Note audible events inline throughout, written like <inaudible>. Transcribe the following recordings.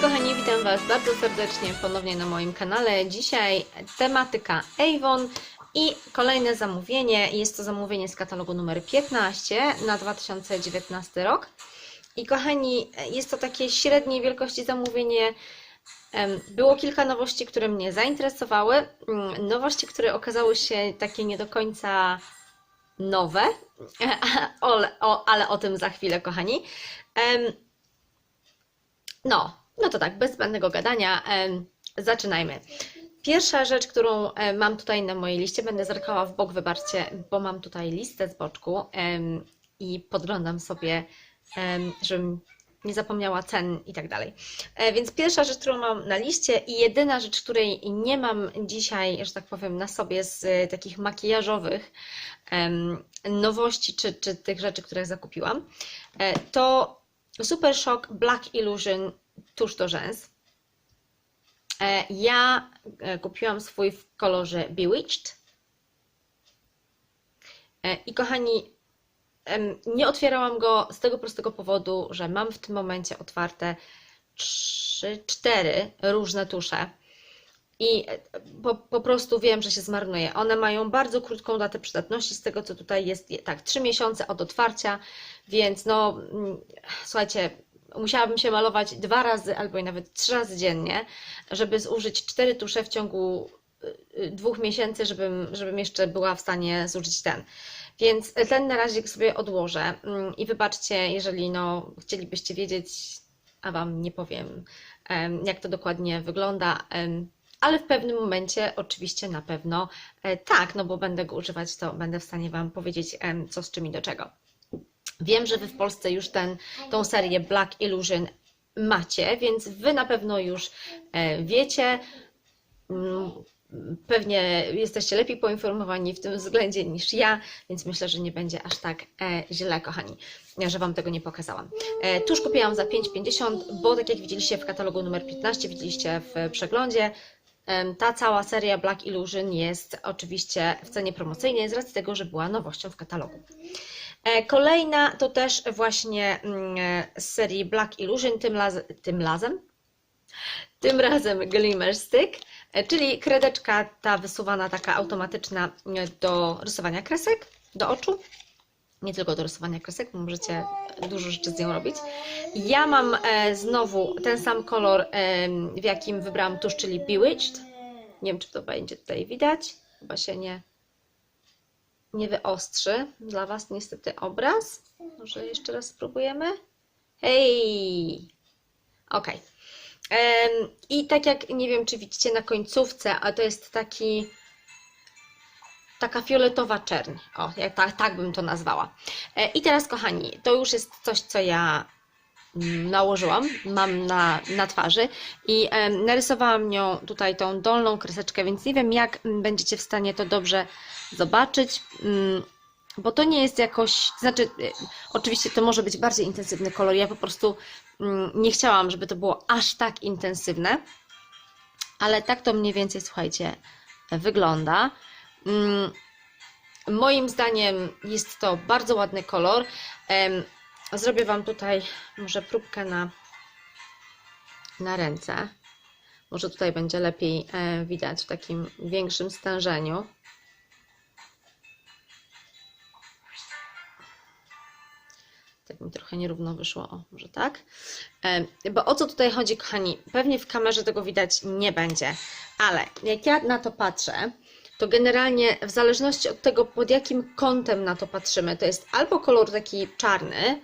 Kochani, witam Was bardzo serdecznie ponownie na moim kanale. Dzisiaj tematyka Avon i kolejne zamówienie. Jest to zamówienie z katalogu numer 15 na 2019 rok. I kochani, jest to takie średniej wielkości zamówienie. Było kilka nowości, które mnie zainteresowały. Mm, Nowości, które okazały się takie nie do końca nowe, <laughs> ale o, tym za chwilę, kochani. No, no to tak, bez zbędnego gadania, zaczynajmy. Pierwsza rzecz, którą e, mam tutaj na mojej liście, będę zerkała w bok, wybaczcie, bo mam tutaj listę z boczku i podglądam sobie, żebym nie zapomniała cen i tak dalej. E, Więc pierwsza rzecz, którą mam na liście i jedyna rzecz, której nie mam dzisiaj, że tak powiem, na sobie z e, takich makijażowych nowości czy, czy tych rzeczy, które zakupiłam, to Super Shock Black Illusion tusz do rzęs. E, Ja e, kupiłam swój w kolorze Bewitched. E, I kochani, nie otwierałam go z tego prostego powodu, że mam w tym momencie otwarte trzy, cztery różne tusze. I po, po prostu wiem, że się zmarnuje. One mają bardzo krótką datę przydatności, z tego co tutaj jest, tak, 3 miesiące od otwarcia, więc no, mm, słuchajcie, musiałabym się malować dwa razy albo i nawet trzy razy dziennie, żeby zużyć cztery tusze w ciągu y, y, dwóch miesięcy, żebym, żebym jeszcze była w stanie zużyć ten. Więc ten na razie sobie odłożę Mm, i wybaczcie, jeżeli no, chcielibyście wiedzieć, a Wam nie powiem, em, jak to dokładnie wygląda. ale w pewnym momencie oczywiście na pewno e, tak, no bo będę go używać, to będę w stanie Wam powiedzieć, co z czym i do czego. Wiem, że Wy w Polsce już ten, tą serię Black Illusion macie, więc Wy na pewno już e, wiecie. Mm, Pewnie jesteście lepiej poinformowani w tym względzie niż ja, więc myślę, że nie będzie aż tak e, źle, kochani, że Wam tego nie pokazałam. E, tuż kupiłam za 5,50, bo tak jak widzieliście w katalogu numer 15, widzieliście w przeglądzie, ta cała seria Black Illusion jest oczywiście w cenie promocyjnej z racji tego, że była nowością w katalogu. E, Kolejna to też właśnie mm, e, z serii Black Illusion, tym, laz tym razem, tym razem Glimmer Stick, e, czyli kredeczka ta wysuwana, taka automatyczna do rysowania kresek, do oczu. Nie tylko do rysowania kresek, bo możecie dużo rzeczy z nią robić. Ja mam znowu ten sam kolor, w jakim wybrałam tusz, czyli Bewitched. Nie wiem, czy to będzie tutaj widać. Chyba się nie, nie wyostrzy dla Was niestety obraz. Może jeszcze raz spróbujemy. Hej! Ok. I tak jak nie wiem, czy widzicie na końcówce, a to jest taki taka fioletowa czerń. O, jak tak, tak bym to nazwała. E, I teraz, kochani, to już jest coś, co ja nałożyłam, mam na, na twarzy i narysowałam nią tutaj tą dolną kreseczkę, więc nie wiem, jak będziecie w stanie to dobrze zobaczyć. mm, Bo to nie jest jakoś, znaczy, y, oczywiście to może być bardziej intensywny kolor. Ja po prostu mm, nie chciałam, żeby to było aż tak intensywne, ale tak to mniej więcej, słuchajcie, wygląda. Mm, Moim zdaniem jest to bardzo ładny kolor. Zrobię Wam tutaj może próbkę na, na ręce. Może tutaj będzie lepiej e, widać w takim większym stężeniu. Tak mi trochę nierówno wyszło, o, może tak. E, Bo o co tutaj chodzi, kochani? Pewnie w kamerze tego widać nie będzie, ale jak ja na to patrzę, to generalnie w zależności od tego, pod jakim kątem na to patrzymy, to jest albo kolor taki czarny,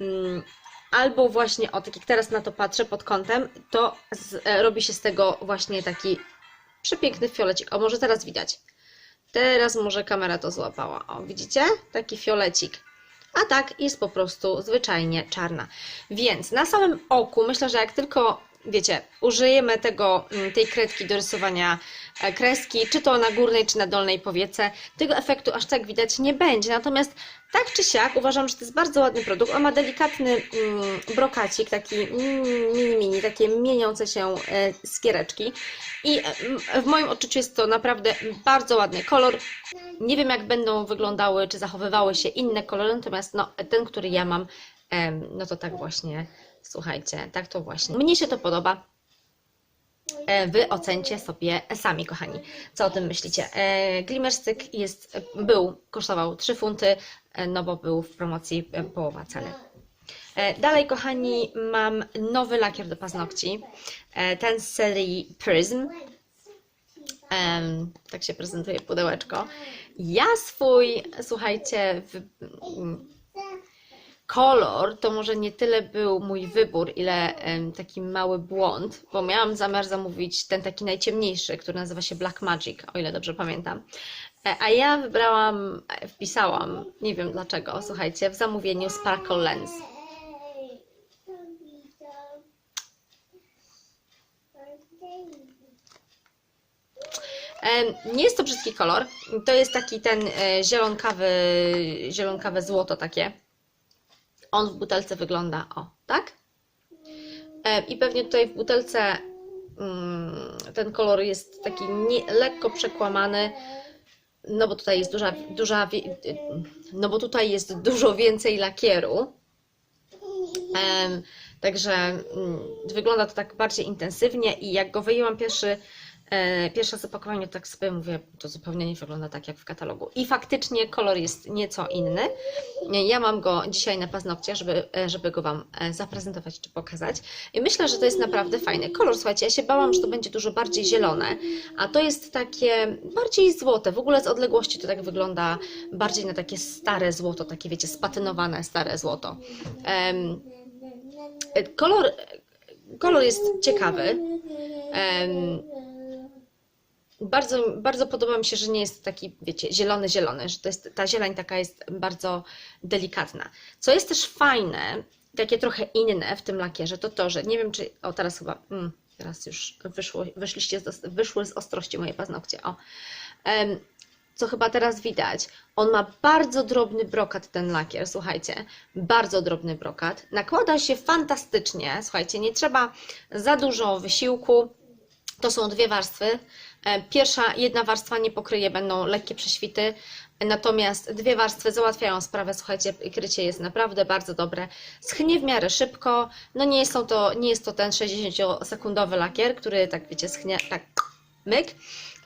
mm, albo właśnie, o tak jak teraz na to patrzę pod kątem, to z, e, robi się z tego właśnie taki przepiękny fiolecik. O, może teraz widać. Teraz może kamera to złapała. O, widzicie? Taki fiolecik. A tak jest po prostu zwyczajnie czarna. Więc na samym oku myślę, że jak tylko, wiecie, użyjemy tego, mm, tej kredki do rysowania e, kreski, czy to na górnej, czy na dolnej powiece, tego efektu aż tak widać nie będzie. Natomiast tak czy siak uważam, że to jest bardzo ładny produkt. On ma delikatny mm, brokacik, taki mini, mini, takie mieniące się e, skiereczki. I e, w moim odczuciu jest to naprawdę bardzo ładny kolor. Nie wiem, jak będą wyglądały, czy zachowywały się inne kolory, natomiast no, ten, który ja mam, no to tak właśnie Słuchajcie, tak to właśnie. Mnie się to podoba. E, Wy ocencie sobie sami, kochani. Co o tym myślicie? E, Glimmerstick jest, był, kosztował 3 funty, e, no bo był w promocji połowa ceny. Dalej, kochani, mam nowy lakier do paznokci. Ten z serii Prism. Tak się prezentuje pudełeczko. Ja swój, słuchajcie, w, kolor to może nie tyle był mój wybór, ile taki mały błąd, bo miałam zamiar zamówić ten taki najciemniejszy, który nazywa się Black Magic, o ile dobrze pamiętam. E, A ja wybrałam, e, wpisałam, nie wiem dlaczego, słuchajcie, w zamówieniu Sparkle Lens. Nie jest to brzydki kolor. To jest taki ten e, zielonkawy, zielonkawe złoto takie. On w butelce wygląda o, tak? E, I pewnie tutaj w butelce mm, ten kolor jest taki nie, lekko przekłamany, no bo tutaj jest duża, duża, no bo tutaj jest dużo więcej lakieru. Także mm, wygląda to tak bardziej intensywnie i jak go wyjęłam pierwszy, pierwsze zapakowanie, tak sobie mówię, to zupełnie nie wygląda tak jak w katalogu. I faktycznie kolor jest nieco inny. Ja mam go dzisiaj na paznokcie, żeby, e, żeby go Wam e, zaprezentować czy pokazać. I myślę, że to jest naprawdę fajny kolor. Słuchajcie, ja się bałam, że to będzie dużo bardziej zielone, a to jest takie bardziej złote. W ogóle z odległości to tak wygląda bardziej na takie stare złoto, takie wiecie, spatynowane stare złoto. Kolor, kolor jest ciekawy. Bardzo, bardzo podoba mi się, że nie jest taki, wiecie, zielony, zielony, że to jest, ta zieleń taka jest bardzo delikatna. Co jest też fajne, takie trochę inne w tym lakierze, to to, że nie wiem, czy, o teraz chyba, mm, teraz już wyszło, wyszliście z, wyszły z ostrości moje paznokcie, o. Em, co chyba teraz widać, on ma bardzo drobny brokat, ten lakier, słuchajcie, bardzo drobny brokat. Nakłada się fantastycznie, słuchajcie, nie trzeba za dużo wysiłku. To są dwie warstwy. E, Pierwsza, jedna warstwa nie pokryje, będą lekkie prześwity, natomiast dwie warstwy załatwiają sprawę. Słuchajcie, krycie jest naprawdę bardzo dobre. Schnie w miarę szybko. No nie, są to, nie jest to ten 60-sekundowy lakier, który tak wiecie, schnie tak myk.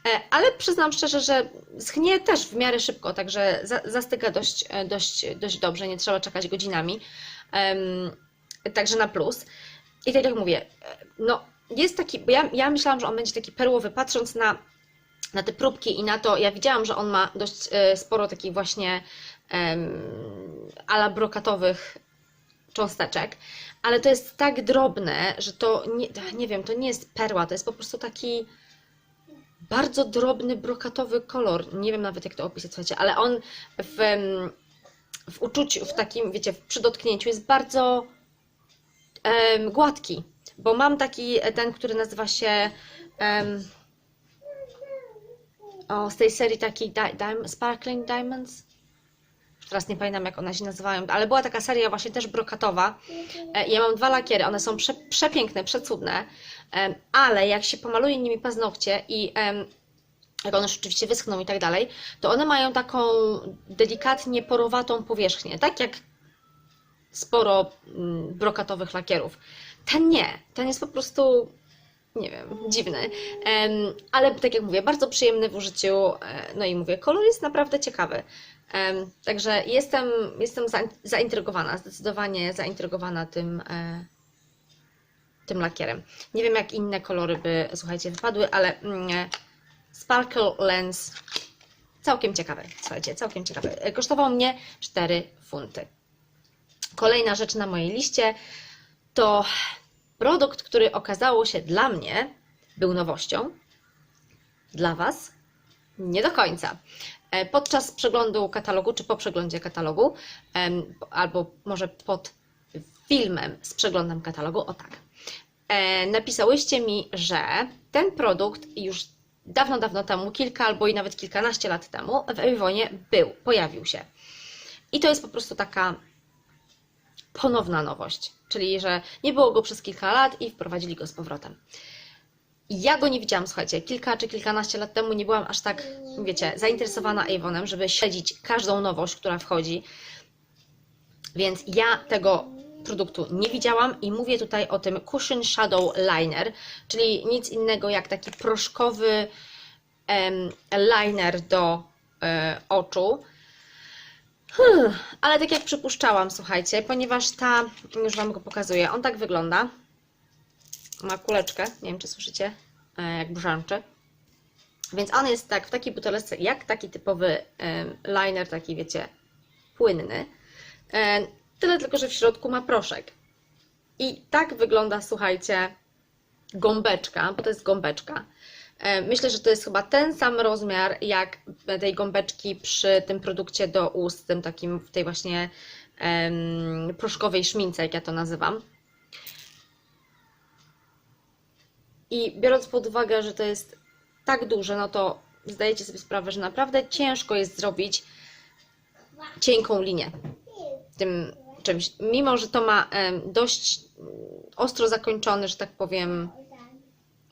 E, Ale przyznam szczerze, że schnie też w miarę szybko, także za- zastyga dość, e, dość, dość dobrze, nie trzeba czekać godzinami. Także na plus. I tak jak mówię, no jest taki, bo ja, ja myślałam, że on będzie taki perłowy, patrząc na, na te próbki i na to, ja widziałam, że on ma dość e, sporo takich właśnie em, ala cząsteczek, ale to jest tak drobne, że to nie, nie wiem, to nie jest perła, to jest po prostu taki bardzo drobny brokatowy kolor. Nie wiem nawet jak to opisać, słuchajcie, ale on w, w uczuciu, w takim, wiecie, przy dotknięciu jest bardzo em, gładki, bo mam taki e, ten, który nazywa się em, o, z tej serii takiej di Sparkling Diamonds. Teraz nie pamiętam jak one się nazywają, ale była taka seria właśnie też brokatowa. E, Ja mam dwa lakiery, one są prze, przepiękne, przecudne, ale jak się pomaluje nimi paznokcie i jak one rzeczywiście wyschną i tak dalej, to one mają taką delikatnie porowatą powierzchnię, tak jak sporo mm, brokatowych lakierów. Ten nie, ten jest po prostu, nie wiem, dziwny, ale tak jak mówię, bardzo przyjemny w użyciu, e, no i mówię, kolor jest naprawdę ciekawy. Także jestem, jestem za- zaintrygowana, zdecydowanie zaintrygowana tym, e, tym lakierem. Nie wiem, jak inne kolory by, słuchajcie, wypadły, ale mm, e, Sparkle Lens całkiem ciekawy, słuchajcie, całkiem ciekawy. Kosztował mnie 4 funty. Kolejna rzecz na mojej liście to produkt, który okazało się dla mnie był nowością. Dla Was nie do końca. E, Podczas przeglądu katalogu, czy po przeglądzie katalogu, albo może pod filmem z przeglądem katalogu, o tak, e, napisałyście mi, że ten produkt już dawno, dawno temu, kilka albo i nawet kilkanaście lat temu w Ewonie był, pojawił się. I to jest po prostu taka ponowna nowość, czyli że nie było go przez kilka lat i wprowadzili go z powrotem. Ja go nie widziałam, słuchajcie, kilka czy kilkanaście lat temu nie byłam aż tak, wiecie, zainteresowana Avonem, żeby śledzić każdą nowość, która wchodzi. Więc ja tego produktu nie widziałam i mówię tutaj o tym Cushion Shadow Liner, czyli nic innego jak taki proszkowy em, liner do e, oczu. Hmm, ale tak jak przypuszczałam, słuchajcie, ponieważ ta, już Wam go pokazuję, on tak wygląda. Ma kuleczkę, nie wiem czy słyszycie, e, jak brzęczy. Więc on jest tak w takiej butelce, jak taki typowy liner, taki wiecie, płynny. E, Tyle tylko, że w środku ma proszek. I tak wygląda, słuchajcie, gąbeczka, bo to jest gąbeczka. E, Myślę, że to jest chyba ten sam rozmiar jak tej gąbeczki przy tym produkcie do ust, tym takim w tej właśnie em, proszkowej szmince, jak ja to nazywam. I biorąc pod uwagę, że to jest tak duże, no to zdajecie sobie sprawę, że naprawdę ciężko jest zrobić cienką linię tym czymś. Mimo, że to ma dość ostro zakończony, że tak powiem,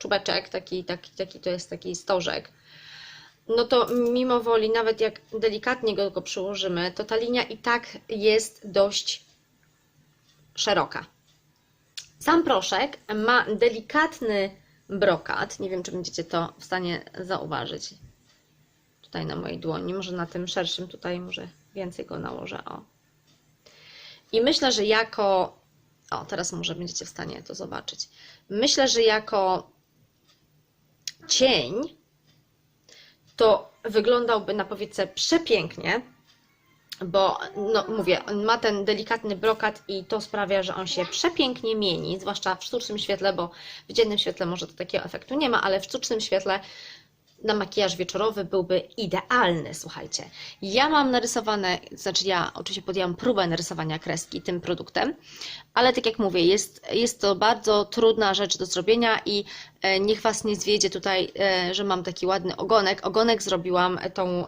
czubeczek, taki, taki, taki to jest taki stożek, no to mimo woli, nawet jak delikatnie go, go przyłożymy, to ta linia i tak jest dość szeroka. Sam proszek ma delikatny brokat. Nie wiem, czy będziecie to w stanie zauważyć. Tutaj na mojej dłoni, może na tym szerszym tutaj może więcej go nałożę. O. I myślę, że jako. O, teraz może będziecie w stanie to zobaczyć. Myślę, że jako cień to wyglądałby na powiece przepięknie, bo no mówię, on ma ten delikatny brokat i to sprawia, że on się przepięknie mieni, zwłaszcza w sztucznym świetle, bo w dziennym świetle może to takiego efektu nie ma, ale w sztucznym świetle na makijaż wieczorowy byłby idealny, słuchajcie. Ja mam narysowane, znaczy ja oczywiście podjęłam próbę narysowania kreski tym produktem, ale tak jak mówię, jest, jest to bardzo trudna rzecz do zrobienia i e, niech Was nie zwiedzie tutaj, e, że mam taki ładny ogonek. Ogonek zrobiłam tą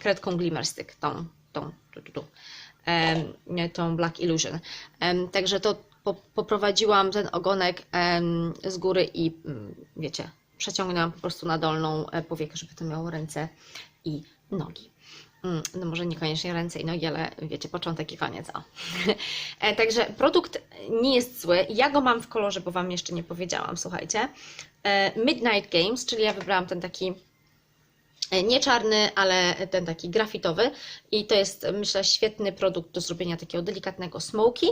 kredką Glimmer Stick, tą, tą, tu, tu, tu, tą Black Illusion. Także to po, poprowadziłam ten ogonek z góry i mm, wiecie, przeciągnęłam po prostu na dolną e, powiekę, żeby to miało ręce i nogi. Mm, No może niekoniecznie ręce i nogi, ale wiecie, początek i koniec. O. <laughs> E, Także produkt nie jest zły. Ja go mam w kolorze, bo Wam jeszcze nie powiedziałam, słuchajcie. E, Midnight Games, czyli ja wybrałam ten taki nie czarny, ale ten taki grafitowy i to jest myślę świetny produkt do zrobienia takiego delikatnego smoky.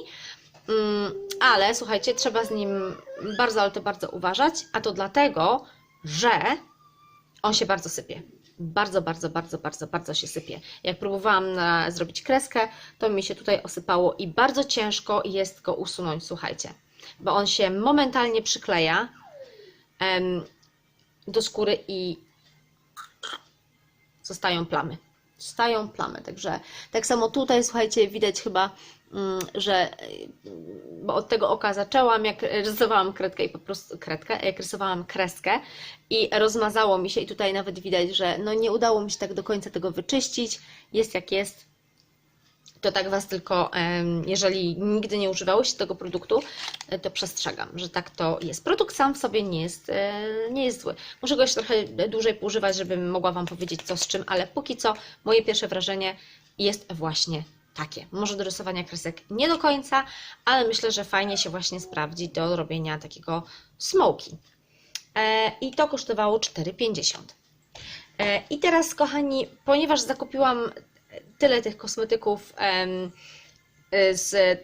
Mm, Ale słuchajcie, trzeba z nim bardzo, ale to bardzo uważać, a to dlatego, że on się bardzo sypie. Bardzo, bardzo, bardzo, bardzo, bardzo się sypie. Jak próbowałam na, zrobić kreskę, to mi się tutaj osypało i bardzo ciężko jest go usunąć, słuchajcie, bo on się momentalnie przykleja em, do skóry i zostają plamy. Zostają plamy, także tak samo tutaj, słuchajcie, widać chyba, że y, bo od tego oka zaczęłam, jak rysowałam kredkę i po prostu kredkę, jak rysowałam kreskę i rozmazało mi się i tutaj nawet widać, że no nie udało mi się tak do końca tego wyczyścić, jest jak jest. To tak Was tylko, jeżeli nigdy nie używałyście tego produktu, e, to przestrzegam, że tak to jest. Produkt sam w sobie nie jest, e, nie jest zły. Muszę go jeszcze trochę dłużej poużywać, żebym mogła Wam powiedzieć co z czym, ale póki co moje pierwsze wrażenie jest właśnie takie. Może do rysowania kresek nie do końca, ale myślę, że fajnie się właśnie sprawdzi do robienia takiego smoky. E, I to kosztowało 4,50. E, I teraz, kochani, ponieważ zakupiłam tyle tych kosmetyków em, z,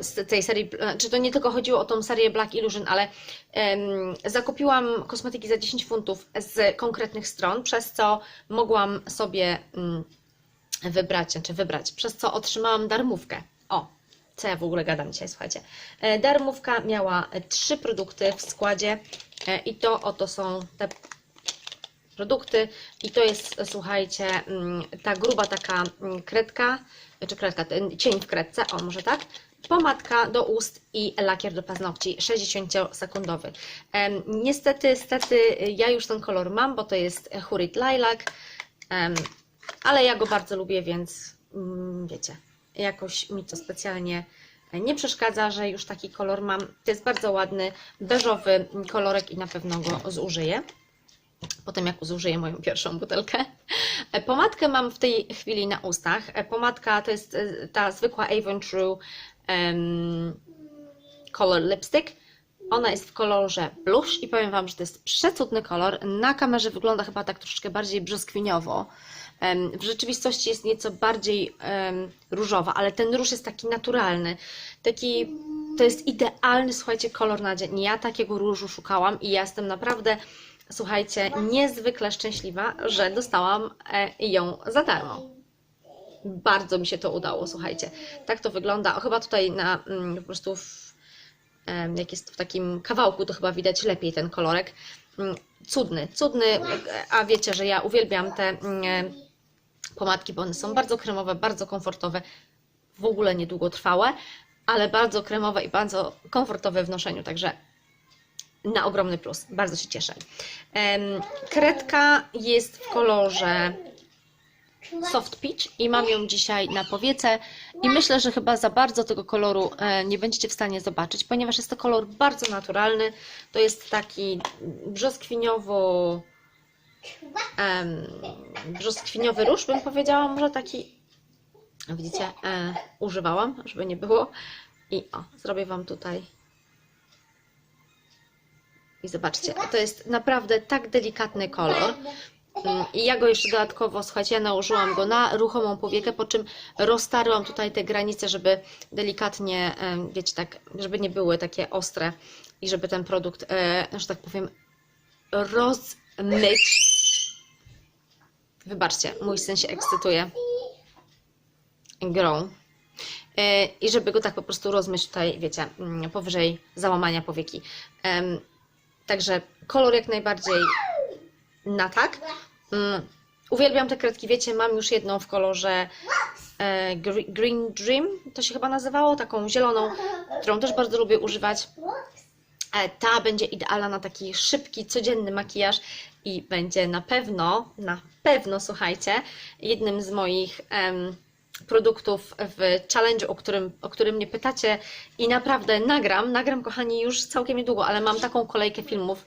z tej serii, czy to nie tylko chodziło o tą serię Black Illusion, ale zakupiłam kosmetyki za 10 funtów z konkretnych stron, przez co mogłam sobie mm, wybrać, znaczy wybrać, przez co otrzymałam darmówkę. O, co ja w ogóle gadam dzisiaj, słuchajcie. E, Darmówka miała trzy produkty w składzie e, i to oto są te produkty i to jest, słuchajcie, mm, ta gruba taka mm, kredka, czy kredka, ten cień w kredce, o może tak, pomadka do ust i lakier do paznokci 60-sekundowy. Em, Niestety, stety, ja już ten kolor mam, bo to jest Hurit Lilac, ale ja go bardzo lubię, więc mm, wiecie, jakoś mi to specjalnie nie przeszkadza, że już taki kolor mam. To jest bardzo ładny, beżowy kolorek i na pewno go zużyję potem jak zużyję moją pierwszą butelkę. E, Pomadkę mam w tej chwili na ustach. E, Pomadka to jest e, ta zwykła Avon True em, Color Lipstick. Ona jest w kolorze blush i powiem Wam, że to jest przecudny kolor. Na kamerze wygląda chyba tak troszeczkę bardziej brzoskwiniowo. W rzeczywistości jest nieco bardziej różowa, ale ten róż jest taki naturalny. Taki, to jest idealny, słuchajcie, kolor na dzień. Ja takiego różu szukałam i ja jestem naprawdę, słuchajcie, niezwykle szczęśliwa, że dostałam e, ją za darmo. Bardzo mi się to udało, słuchajcie. Tak to wygląda. O, chyba tutaj na mm, po prostu w, jak jest w takim kawałku, to chyba widać lepiej ten kolorek. Mm, Cudny, cudny, e, a wiecie, że ja uwielbiam te mm, pomadki, bo one są bardzo kremowe, bardzo komfortowe, w ogóle niedługotrwałe, ale bardzo kremowe i bardzo komfortowe w noszeniu, także na ogromny plus. Bardzo się cieszę. Kredka jest w kolorze Soft Peach i mam ją dzisiaj na powiece i myślę, że chyba za bardzo tego koloru e, nie będziecie w stanie zobaczyć, ponieważ jest to kolor bardzo naturalny. To jest taki brzoskwiniowo brzoskwiniowy róż, bym powiedziała, może taki widzicie, e, używałam, żeby nie było i o, zrobię Wam tutaj i zobaczcie, to jest naprawdę tak delikatny kolor. Mm, I ja go jeszcze dodatkowo, słuchajcie, ja nałożyłam go na ruchomą powiekę, po czym roztarłam tutaj te granice, żeby delikatnie, wiecie, tak, żeby nie były takie ostre i żeby ten produkt, e, że tak powiem, rozmyć. Wybaczcie, mój syn się ekscytuje grą. E, I żeby go tak po prostu rozmyć tutaj, wiecie, mm, powyżej załamania powieki. Także kolor jak najbardziej na tak. Mm, Uwielbiam te kredki, wiecie, mam już jedną w kolorze e, gre- Green Dream, to się chyba nazywało, taką zieloną, którą też bardzo lubię używać. E, Ta będzie idealna na taki szybki, codzienny makijaż i będzie na pewno, na pewno, słuchajcie, jednym z moich em, produktów w challenge, o którym, o którym mnie pytacie i naprawdę nagram, nagram kochani już całkiem niedługo, ale mam taką kolejkę filmów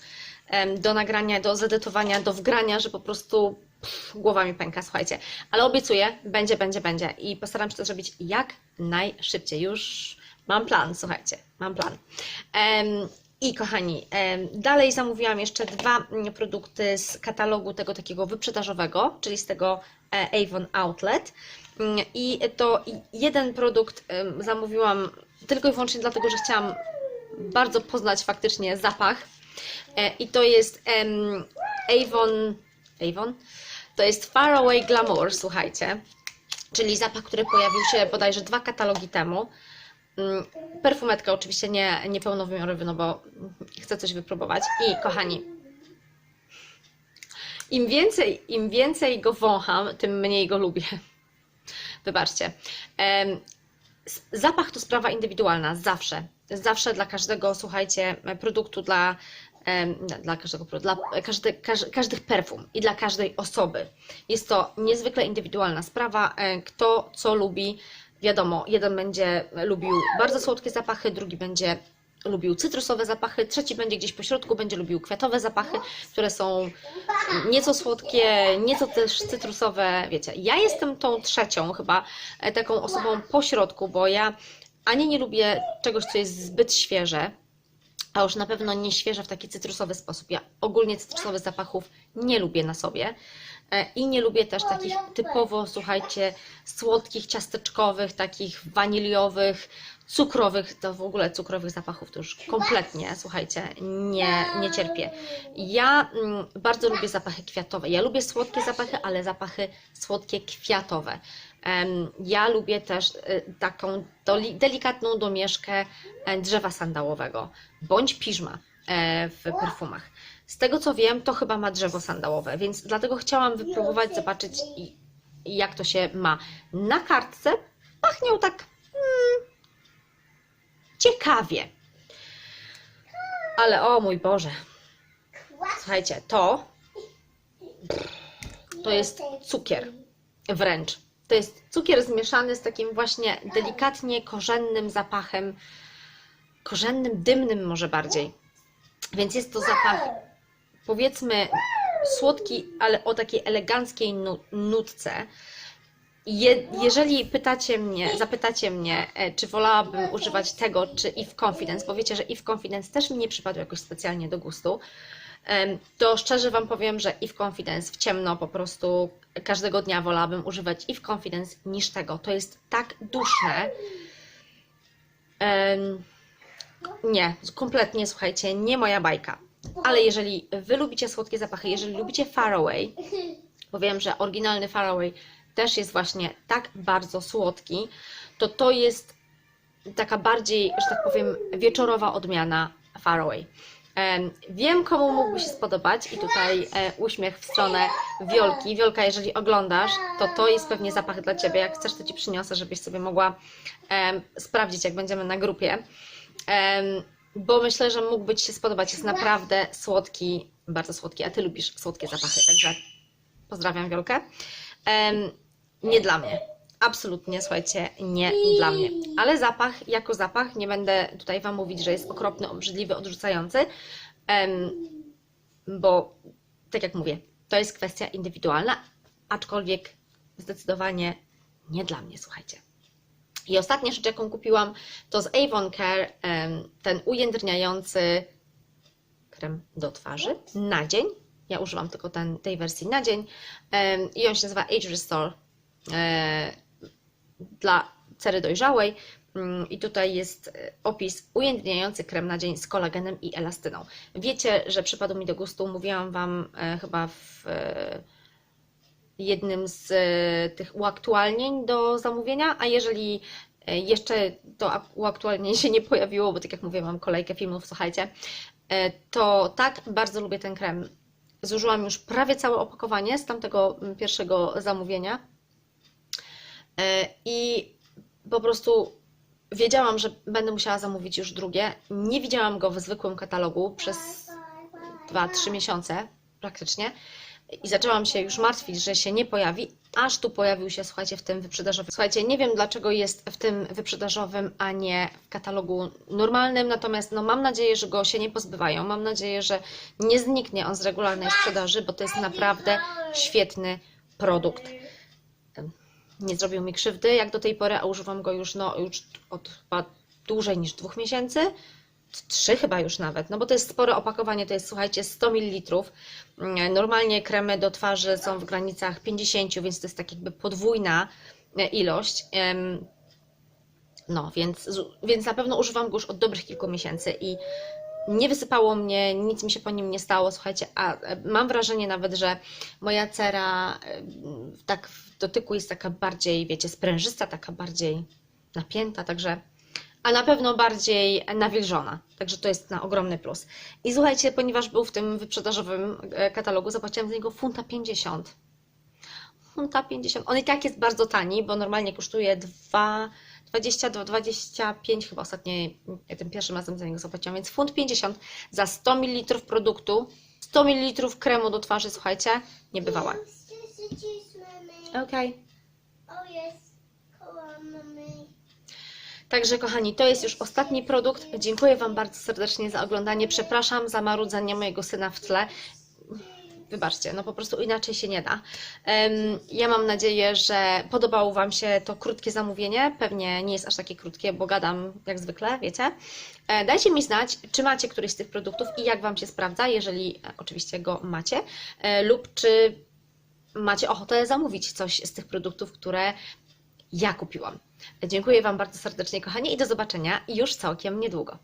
do nagrania, do zedytowania, do wgrania, że po prostu pff, głowa mi pęka, słuchajcie. Ale obiecuję, będzie, będzie, będzie i postaram się to zrobić jak najszybciej. Już mam plan, słuchajcie, mam plan. Em, i kochani, dalej zamówiłam jeszcze dwa mm, produkty z katalogu tego takiego wyprzedażowego, czyli z tego e, Avon Outlet. Mm, I to jeden produkt zamówiłam tylko i wyłącznie dlatego, że chciałam bardzo poznać faktycznie zapach. E, I to jest em, Avon, Avon? To jest Faraway Glamour, słuchajcie. Czyli zapach, który pojawił się bodajże dwa katalogi temu. Mm, Perfumetka oczywiście nie, nie pełnowymiarowy, no bo chcę coś wypróbować. I kochani, im więcej, im więcej go wącham, tym mniej go lubię. Wybaczcie. Zapach to sprawa indywidualna, zawsze. Zawsze dla każdego, słuchajcie, produktu, dla, dla każdego, dla każde, każ, każdych perfum i dla każdej osoby. Jest to niezwykle indywidualna sprawa. E, Kto co lubi, wiadomo, jeden będzie lubił bardzo słodkie zapachy, drugi będzie lubił cytrusowe zapachy, trzeci będzie gdzieś po środku, będzie lubił kwiatowe zapachy, które są nieco słodkie, nieco też cytrusowe, wiecie. Ja jestem tą trzecią chyba, e, taką osobą po środku, bo ja ani nie lubię czegoś, co jest zbyt świeże, a już na pewno nie świeże w taki cytrusowy sposób. Ja ogólnie cytrusowych zapachów nie lubię na sobie. E, I nie lubię też takich typowo, słuchajcie, słodkich, ciasteczkowych, takich waniliowych, cukrowych, to w ogóle cukrowych zapachów to już kompletnie, słuchajcie, nie, nie cierpię. Ja mm, bardzo lubię zapachy kwiatowe. Ja lubię słodkie zapachy, ale zapachy słodkie kwiatowe. Ja lubię też y, taką delikatną domieszkę e, drzewa sandałowego bądź piżma e, w perfumach. Z tego co wiem, to chyba ma drzewo sandałowe, więc dlatego chciałam wypróbować, zobaczyć jak to się ma. Na kartce pachniał tak mm, ciekawie. Ale o mój Boże, słuchajcie, to <laughs> to jest cukier wręcz. To jest cukier zmieszany z takim właśnie delikatnie korzennym zapachem, korzennym, dymnym może bardziej. Więc jest to zapach, powiedzmy, słodki, ale o takiej eleganckiej nu- nutce. Je, jeżeli pytacie mnie, zapytacie mnie, e, czy wolałabym używać tego, czy If Confidence, bo wiecie, że If Confidence też mi nie przypadł jakoś specjalnie do gustu, to szczerze Wam powiem, że If Confidence w ciemno po prostu każdego dnia wolałabym używać If Confidence niż tego. To jest tak duszne. Nie, kompletnie, słuchajcie, nie moja bajka. Ale jeżeli Wy lubicie słodkie zapachy, jeżeli lubicie Faraway, bo wiem, że oryginalny Faraway też jest właśnie tak bardzo słodki, to to jest taka bardziej, że tak powiem, wieczorowa odmiana Faraway. Em, Wiem, komu mógłby się spodobać i tutaj e, uśmiech w stronę Wiolki. Wiolka, jeżeli oglądasz, to to jest pewnie zapach dla Ciebie. Jak chcesz, to Ci przyniosę, żebyś sobie mogła sprawdzić, jak będziemy na grupie. Bo myślę, że mógłby Ci się spodobać. Jest naprawdę słodki, bardzo słodki, a Ty lubisz słodkie zapachy, także pozdrawiam Wiolkę. Nie dla mnie. Absolutnie, słuchajcie, nie dla mnie. Ale zapach jako zapach, nie będę tutaj Wam mówić, że jest okropny, obrzydliwy, odrzucający, bo tak jak mówię, to jest kwestia indywidualna, aczkolwiek zdecydowanie nie dla mnie, słuchajcie. I ostatnia rzecz, jaką kupiłam, to z Avon Care em, ten ujędrniający krem do twarzy na dzień. Ja używam tylko ten, tej wersji na dzień i on się nazywa Age Restore e, dla cery dojrzałej. Mm, I tutaj jest e, opis ujędrniający krem na dzień z kolagenem i elastyną. Wiecie, że przypadł mi do gustu, mówiłam Wam e, chyba w e, jednym z tych uaktualnień do zamówienia, a jeżeli jeszcze to ak- uaktualnienie się nie pojawiło, bo tak jak mówię, mam kolejkę filmów, słuchajcie, to tak bardzo lubię ten krem. Zużyłam już prawie całe opakowanie z tamtego pierwszego zamówienia i po prostu wiedziałam, że będę musiała zamówić już drugie. Nie widziałam go w zwykłym katalogu przez 2-3 miesiące praktycznie i zaczęłam się już martwić, że się nie pojawi, aż tu pojawił się, słuchajcie, w tym wyprzedażowym. Słuchajcie, nie wiem dlaczego jest w tym wyprzedażowym, a nie w katalogu normalnym, natomiast no, mam nadzieję, że go się nie pozbywają. Mam nadzieję, że nie zniknie on z regularnej sprzedaży, bo to jest naprawdę świetny produkt. Nie zrobił mi krzywdy jak do tej pory, a używam go już, no, już od chyba dłużej niż dwóch miesięcy. Trzy chyba już nawet, no bo to jest spore opakowanie, to jest słuchajcie 100 ml. Normalnie kremy do twarzy są w granicach 50, więc to jest tak jakby podwójna e, ilość. No, więc, więc na pewno używam go już od dobrych kilku miesięcy i nie wysypało mnie, nic mi się po nim nie stało, słuchajcie, a e, mam wrażenie nawet, że moja cera e, tak w dotyku jest taka bardziej, wiecie, sprężysta, taka bardziej napięta, także a na pewno bardziej nawilżona. Także to jest na ogromny plus. I słuchajcie, ponieważ był w tym wyprzedażowym e, katalogu, zapłaciłam za niego funta 50. Funta 50. On i tak jest bardzo tani, bo normalnie kosztuje 2, 20 do 25, chyba ostatnie, ja tym pierwszym razem za niego zapłaciłam, więc funt 50 za 100 ml produktu, 100 ml kremu do twarzy, słuchajcie, nie bywała. Okej. Mommy. Także kochani, to jest już ostatni produkt. Dziękuję Wam bardzo serdecznie za oglądanie. Przepraszam za marudzenie mojego syna w tle. Wybaczcie, no po prostu inaczej się nie da. Ja mam nadzieję, że podobało Wam się to krótkie zamówienie. Pewnie nie jest aż takie krótkie, bo gadam jak zwykle, wiecie. E, Dajcie mi znać, czy macie któryś z tych produktów i jak Wam się sprawdza, jeżeli e, oczywiście go macie, e, lub czy macie ochotę zamówić coś z tych produktów, które ja kupiłam. Dziękuję Wam bardzo serdecznie, kochani, i do zobaczenia już całkiem niedługo.